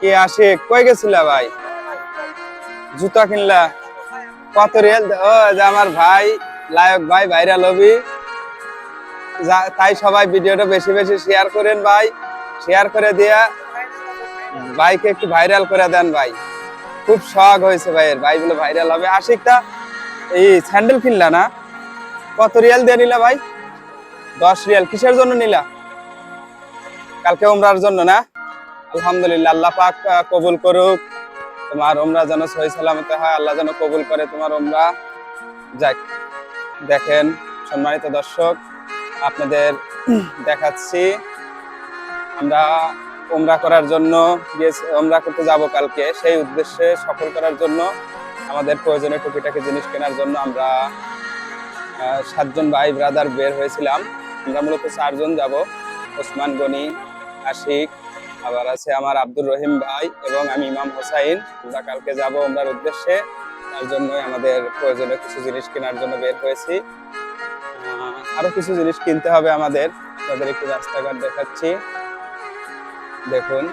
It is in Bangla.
কি আসে? কই গেছিলা ভাই? জুতা কিনলা? কত রিয়াল ও আমার ভাই, লায়ক ভাই, ভাইরাল যা- তাই সবাই ভিডিওটা বেশি বেশি শেয়ার করেন ভাই। শেয়ার করে দিয়া ভাইকে একটু ভাইরাল করে দেন ভাই। খুব শখ হয়েছে ভাইয়ের ভাই বলে ভাইরাল হবে। আশিকটা এই স্যান্ডেল কিনলা না? কত রিয়াল দিয়ে নিলা ভাই? দশ রিয়াল। কিসের জন্য নিলা? কালকে ওমরার জন্য না? আলহামদুলিল্লাহ, আল্লাহ পাক কবুল করুক। তোমার ওমরা যেন সহি সালামতে হয়, আল্লাহ যেন কবুল করে তোমার ওমরা যাক, দেখেন, সম্মানিত দর্শক, আপনাদের দেখাচ্ছি। আমরা ওমরা করার জন্য ওমরা করতে যাব কালকে। সেই উদ্দেশ্যে সফল করার জন্য আমাদের প্রয়োজনীয় টুকিটাকি জিনিস কেনার জন্য আমরা সাতজন ভাই ব্রাদার বের হয়েছিলাম। আমরা মূলত চারজন যাব, ওসমান গনি, আশিক আবার আছে আমার আব্দুর রহিম ভাই এবং আমি ইমাম হোসাইন। আমরা কালকে যাব ওমরার উদ্দেশ্যে। তার জন্যই আমাদের প্রয়োজনীয় কিছু জিনিস কেনার জন্য বের হয়েছি। আরও আরও কিছু জিনিস কিনতে হবে আমাদের। তাদের একটু রাস্তাঘাট দেখাচ্ছি। দেখুন।